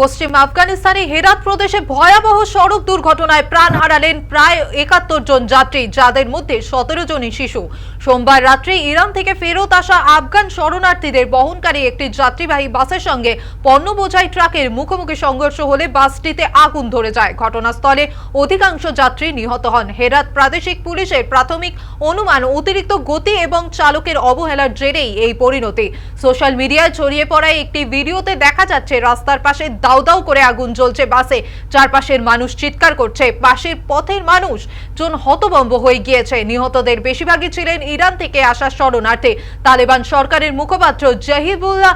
পশ্চিম আফগানিস্তানে হেরাত প্রদেশে ভয়াবহ সড়ক দুর্ঘটনায় প্রাণ হারালেন প্রায় একাত্তর জন যাত্রী, যাদের মধ্যে সতেরো জনই শিশু। সোমবার রাত্রে ইরান থেকে ফেরত আসা আফগান শরণার্থীদের বহনকারী একটি যাত্রীবাহী বাসের সঙ্গে পণ্য বোঝাই ট্রাকের মুখোমুখি সংঘর্ষ হলে বাসটিতে আগুন ধরে যায়। ঘটনাস্থলে অধিকাংশ যাত্রী নিহত হন। হেরাত প্রাদেশিক পুলিশের প্রাথমিক অনুমান অতিরিক্ত গতি এবং চালকের অবহেলার জেরেই এই পরিণতি। সোশ্যাল মিডিয়ায় ছড়িয়ে পড়ায় একটি ভিডিওতে দেখা যাচ্ছে, রাস্তার পাশে দাউ দাউ করে আগুন জ্বলছে বাসে। চারপাশের মানুষ চিৎকার করছে। পাশের পথের মানুষ জন হতবম্ব হয়ে গিয়েছে। নিহতদের বেশিরভাগই ছিলেন ইরান থেকে আসা শরণার্থী। তালেবান সরকারের মুখপাত্র জাহিবুল্লাহ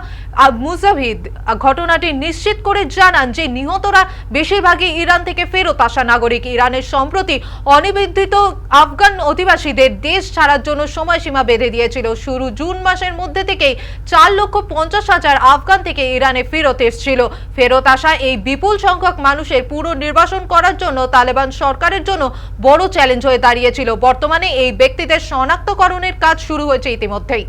মুজাহিদ, ঘটনাটি নিশ্চিত করে জানান যে নিহতরা বেশিরভাগই ইরান থেকে ফেরত আসা নাগরিক। ইরানের সম্প্রতি অনিবন্ধিত আফগান অধিবাসীদের দেশ ছাড়ার জন্য সময়সীমা বেঁধে দিয়েছিল। শুরু জুন মাসের মধ্যে থেকেই চার লক্ষ পঞ্চাশ হাজার আফগান থেকে ইরানে ফেরত এসেছিল। ফেরত আসা এই বিপুল সংখ্যক মানুষের পুরো নির্বাসন করার জন্য তালেবান সরকারের জন্য বড় চ্যালেঞ্জ হয়ে দাঁড়িয়েছিল। বর্তমানে এই ব্যক্তিদের শনাক্তকরণের কাজ শুরু হয়েছে ইতিমধ্যেই।